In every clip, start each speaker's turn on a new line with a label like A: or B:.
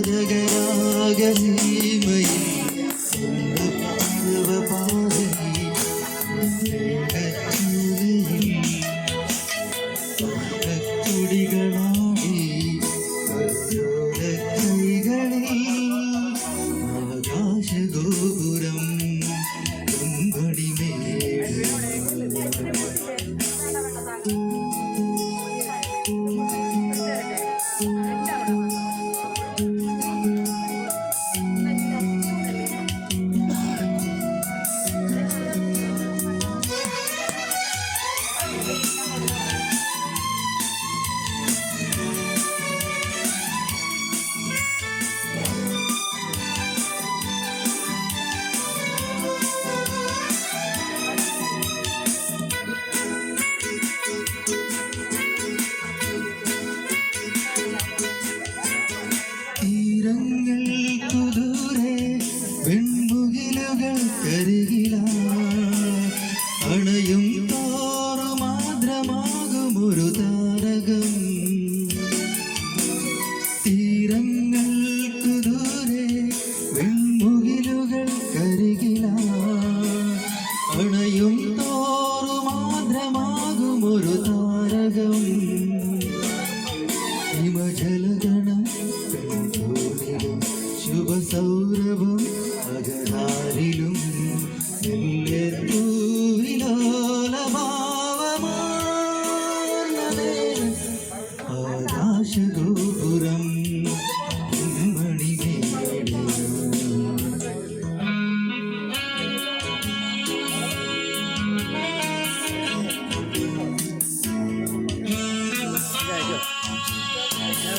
A: വരദകരാഗസീമയിൽ കൊടികളാടി കൈകളിൽ ആകാശഗോപുരം പൊൻപടിമേട് തീരങ്ങൾക്കു ദൂരെ വെൺമുകിലുകൾ കരികില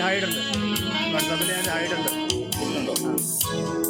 B: ഞാൻ ആയിട്ടുണ്ട് വാട്സാപ്പിൽ ഞാൻ ഹൈഡ് ഉണ്ട്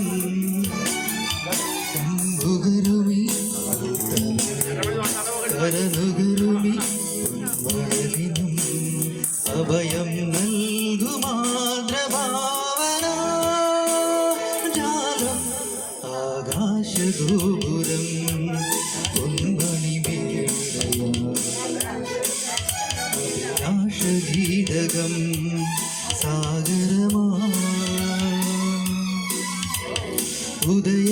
A: കരനുകരുമി വരവിനും അഭയം നൽകുമാതൃഭാവന ജാലം ആകാശഗോപുരം പൊന്മണി ആകാശഗീതകം സാഗരമാ. ഉദയ